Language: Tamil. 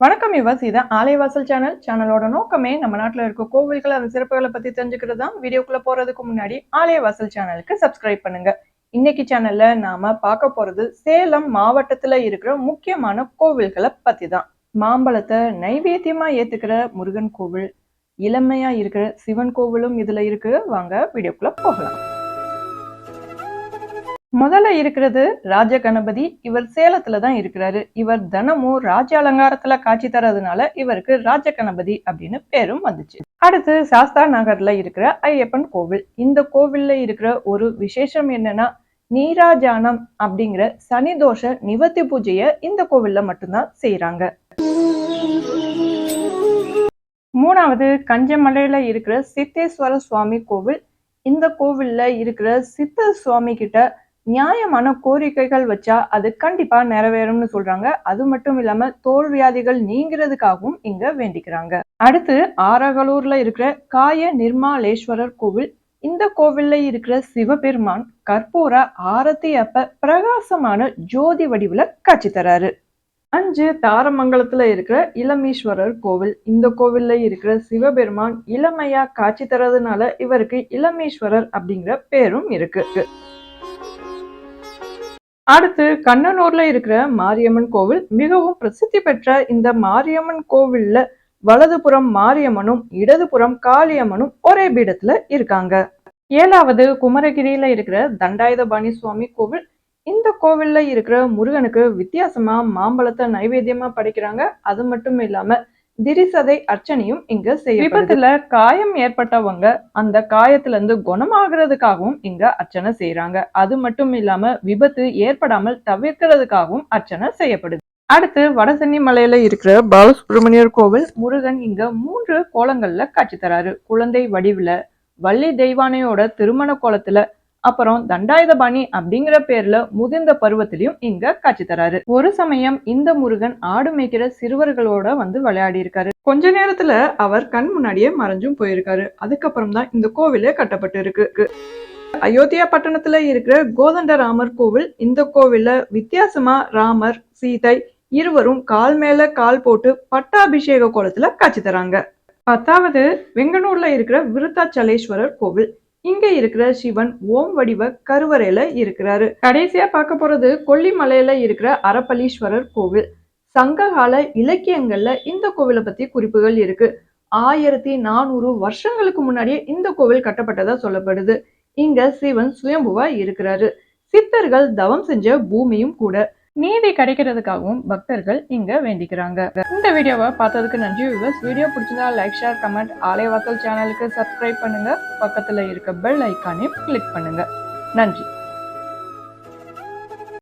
வணக்கம் யுவஸ் இது ஆலைவாசல் சேனல். சேனலோட நோக்கமே நம்ம நாட்டில் இருக்க கோவில்கள் அந்த சிறப்புகளை பத்தி தெரிஞ்சுக்கிறது தான் வீடியோக்குள்ளே போறதுக்கு முன்னாடி ஆலயவாசல் சேனலுக்கு சப்ஸ்கிரைப் பண்ணுங்க. இன்னைக்கு சேனல்ல நாம பார்க்க போறது சேலம் மாவட்டத்துல இருக்கிற முக்கியமான கோவில்களை பற்றி தான் மாம்பழத்தை நைவேத்தியமா ஏத்துக்கிற முருகன் கோவில் இளமையா இருக்கிற சிவன் கோவிலும் இதுல இருக்கு. வாங்க வீடியோக்குள்ள போகலாம். முதல்ல இருக்கிறது ராஜ கணபதி. இவர் சேலத்துல தான் இருக்கிறாரு. இவர் தினமும் ராஜ அலங்காரத்துல காட்சி தரதுனால இவருக்கு ராஜ கணபதி அப்படின்னு பேரும் வந்துச்சு. அடுத்து சாஸ்தா நகர்ல இருக்கிற ஐயப்பன் கோவில். இந்த கோவில்ல இருக்கிற ஒரு விசேஷம் என்னன்னா நீராஜானம் அப்படிங்கிற சனி தோஷ நிவர்த்தி பூஜைய இந்த கோவில்ல மட்டும்தான் செய்யறாங்க மூணாவது கஞ்சமலையில இருக்கிற சித்தேஸ்வர சுவாமி கோவில். இந்த கோவில்ல இருக்கிற சித்த சுவாமி கிட்ட நியாயமான கோரிக்கைகள் வச்சா அது கண்டிப்பா நிறைவேறும்னு சொல்றாங்க. அது மட்டும் இல்லாம தோல் வியாதிகள் நீங்கிறதுக்காகவும் இங்க வேண்டிக்கிறாங்க. அடுத்து ஆரகலூர்ல இருக்கிற காய நிர்மாலேஸ்வரர் கோவில். இந்த கோவில்ல இருக்கிற சிவபெருமான் கற்பூர ஆரத்தி அப்ப பிரகாசமான ஜோதி வடிவுல காட்சி தராரு. அஞ்சு தாரமங்கலத்துல இருக்கிற இளமீஸ்வரர் கோவில். இந்த கோவில்ல இருக்கிற சிவபெருமான் இளமையா காட்சி தரதுனால இவருக்கு இளமீஸ்வரர் அப்படிங்கிற பேரும் இருக்கு. அடுத்து கண்ணனூர்ல இருக்கிற மாரியம்மன் கோவில் மிகவும் பிரசித்தி பெற்ற இந்த மாரியம்மன் கோவில்ல வலதுபுறம் மாரியம்மனும் இடதுபுறம் காளியம்மனும் ஒரே பீடத்துல இருக்காங்க. ஏழாவது குமரகிரியில இருக்கிற தண்டாயுதபாணி சுவாமி கோவில் இந்த கோவில்ல இருக்கிற முருகனுக்கு வித்தியாசமா மாம்பழத்தை நைவேத்தியமா படைக்கிறாங்க. அது மட்டும் இல்லாம திரிசதை அர்ச்சனையும் இங்க செய்ய விபத்துல காயம் ஏற்பட்டவங்க அந்த காயத்துல இருந்து குணமாகிறதுக்காகவும் இங்க அர்ச்சனை செய்யறாங்க அது மட்டும் இல்லாம விபத்து ஏற்படாமல் தவிர்க்கிறதுக்காகவும் அர்ச்சனை செய்யப்படுது. அடுத்து வடசென்னி மலையில இருக்கிற பாலசுப்ரமணியர் கோவில். முருகன் இங்க மூன்று கோலங்கள்ல காட்சி தராரு. குழந்தை வடிவுல வள்ளி தெய்வானையோட திருமண கோலத்துல அப்புறம் தண்டாயுதபாணி அப்படிங்கிற பேர்ல முதிர்ந்த பருவத்திலையும் இங்க காட்சி தராரு. ஒரு சமயம் இந்த முருகன் ஆடு மேய்க்கிற சிறுவர்களோட வந்து விளையாடி இருக்காரு கொஞ்ச நேரத்துல அவர் கண் முன்னாடியே மறைஞ்சும் போயிருக்காரு. அதுக்கப்புறம் தான் இந்த கோவிலே கட்டப்பட்டு இருக்கு அயோத்தியா பட்டணத்துல இருக்கிற கோதண்ட ராமர் கோவில் இந்த கோவில்ல வித்தியாசமா ராமர் சீதை இருவரும் கால் மேல கால் போட்டு பட்டாபிஷேக கோலத்துல காட்சி தராங்க. பத்தாவது வெங்கனூர்ல இருக்கிற விருத்தாச்சலேஸ்வரர் கோவில். இங்க இருக்கிற சிவன் ஓம் வடிவ கருவறையில இருக்கிறாரு. கடைசியா பார்க்க போறது கொல்லிமலையில இருக்கிற அரப்பளீஸ்வரர் கோவில். சங்ககால இலக்கியங்கள்ல இந்த கோவிலை பத்தி குறிப்புகள் இருக்கு. ஆயிரத்தி நானூறு வருஷங்களுக்கு முன்னாடியே இந்த கோவில் கட்டப்பட்டதா சொல்லப்படுது. இங்க சிவன் சுயம்புவா இருக்கிறாரு. சித்தர்கள் தவம் செஞ்ச பூமியும் கூட. நீதி கிடைக்கிறதுக்காகவும் பக்தர்கள் இங்க வேண்டிக்கிறாங்க. இந்த வீடியோவை பார்த்ததுக்கு நன்றி வியூவர்ஸ் வீடியோ பிடிச்சிருந்தா லைக் ஷேர் கமெண்ட் ஆலயவாசல் சேனலுக்கு சப்ஸ்கிரைப் பண்ணுங்க. பக்கத்துல இருக்க பெல் ஐக்கானையும் கிளிக் பண்ணுங்க. நன்றி.